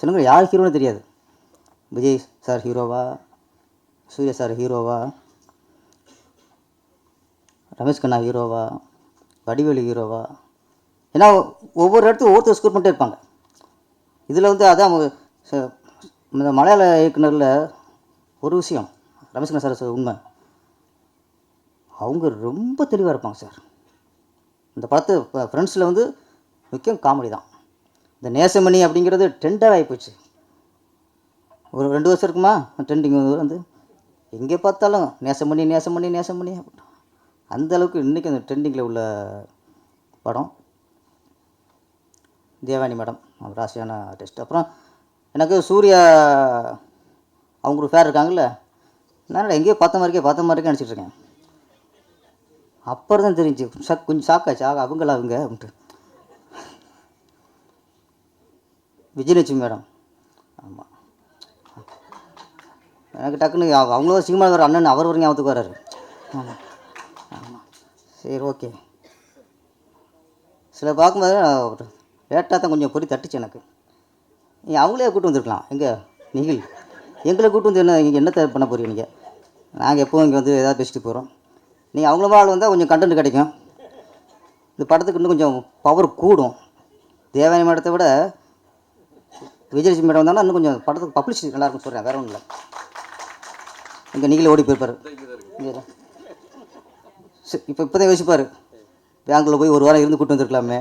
சிலங்கள் யார் ஹீரோன்னு தெரியாது. விஜய் சார் ஹீரோவா சூர்யா சார் ஹீரோவா ரமேஷ் கண்ணா ஹீரோவா வடிவேலு ஹீரோவா ஏன்னா ஒவ்வொரு இடத்துக்கும் ஒவ்வொருத்தர் ஸ்கோர் பண்ணிட்டே இருப்பாங்க. இதில் வந்து அதான் இந்த மலையாள இயக்குனரில் ஒரு விஷயம். ரமேஷ் கண்ணா சார் உண்மை. அவங்க ரொம்ப தெளிவாக இருப்பாங்க சார். இந்த படத்து ஃப்ரெண்ட்ஸில் வந்து முக்கியம் காமெடி தான். இந்த நேசமணி அப்படிங்கிறது ட்ரெண்டாக ஆகிப்போச்சு ஒரு ரெண்டு வருஷம் இருக்குமா? ட்ரெண்டிங் வந்து எங்கே பார்த்தாலும் நேசமணி நேசமணி நேசமணி அந்த அளவுக்கு இன்றைக்கி அந்த ட்ரெண்டிங்கில் உள்ள படம். தேவானி மேடம் ராசியான டெஸ்ட் அப்புறம் எனக்கு சூர்யா அவங்க ஒரு ஃபேர் இருக்காங்கல்ல. நான் எங்கேயோ பார்த்த மாதிரிக்கே பார்த்த மாதிரிக்கே நினச்சிட்ருக்கேன் அப்புறம் தான் தெரிஞ்சு சக் கொஞ்சம் ஷாக்காச்சு ஆக அவங்களா அவங்க அப்படின்ட்டு. விஜயலட்சுமி மேடம். ஆமாம் எனக்கு டக்குன்னு அவங்களும் சினிமாவில் வர அண்ணன் அவர் ஒரு ஞாபகத்துக்கு வர்றாரு ஆமாம் ஆமாம் சரி ஓகே. சில பார்க்கும்போது லேட்டாக தான் கொஞ்சம் பொறி தட்டுச்சு எனக்கு. நீங்கள் அவங்களே கூப்பிட்டு வந்துருக்கலாம். எங்கே? நிகில் எங்களை கூட்டு வந்து என்ன இங்கே என்னத்தை பண்ண போகிறீங்க நீங்கள் நாங்கள் எப்போவும் இங்கே வந்து எதாவது பேசிட்டு போகிறோம் நீங்கள் அவங்கள ஆள் வந்தால் கொஞ்சம் கண்டென்ட் கிடைக்கும். இந்த படத்துக்கு இன்னும் கொஞ்சம் பவர் கூடும். தேவானி மேடத்தை விட விஜயலட்சுமி மேடம் வந்தாங்கன்னா இன்னும் கொஞ்சம் படத்துக்கு பப்ளிசிட்டி நல்லாயிருக்கும் சொல்கிறேன் வேறு ஒன்றும் இல்லை இங்கே நீங்களே ஓடி போயிருப்பார். இப்போ இப்போ தான் யோசிப்பார். பேங்க்கில் போய் ஒரு வாரம் இருந்து கூட்டு வந்திருக்கலாமே.